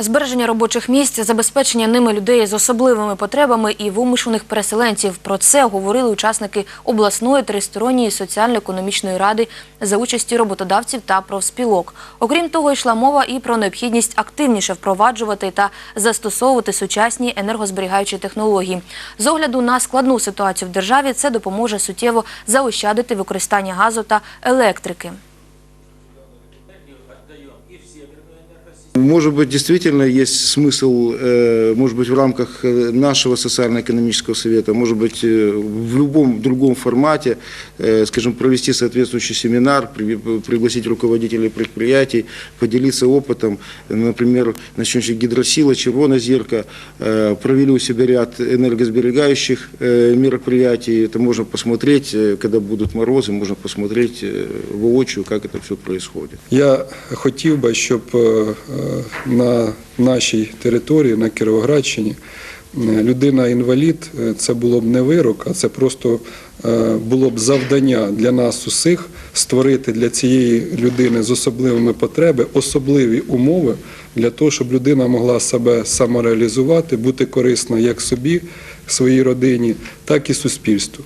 Збереження робочих місць, забезпечення ними людей з особливими потребами і вимушених переселенців. Про це говорили учасники обласної тристоронньої соціально-економічної ради за участі роботодавців та профспілок. Окрім того, йшла мова і про необхідність активніше впроваджувати та застосовувати сучасні енергозберігаючі технології. З огляду на складну ситуацію в державі це допоможе суттєво заощадити використання газу та електрики. Может быть, действительно есть смысл, э, может быть, в рамках э, нашего социально-экономического совета, может быть, э, в любом другом формате, скажем, провести соответствующий семинар, при- пригласить руководителей предприятий, поделиться опытом. Например, на сегодняшний гидросила, червонозерка э, провели у себя ряд энергосберегающих мероприятий. Это можно посмотреть, когда будут морозы, можно посмотреть воочию, как это все происходит. Я щоб е, е, на нашій території, на Кіровоградщині, е, людина-інвалід е, це було б не вирок, а це просто е, було б завдання для нас усіх створити для цієї людини з особливими потребами особливі умови для того, щоб людина могла себе самореалізувати, бути корисна як собі, своїй родині, так і суспільству.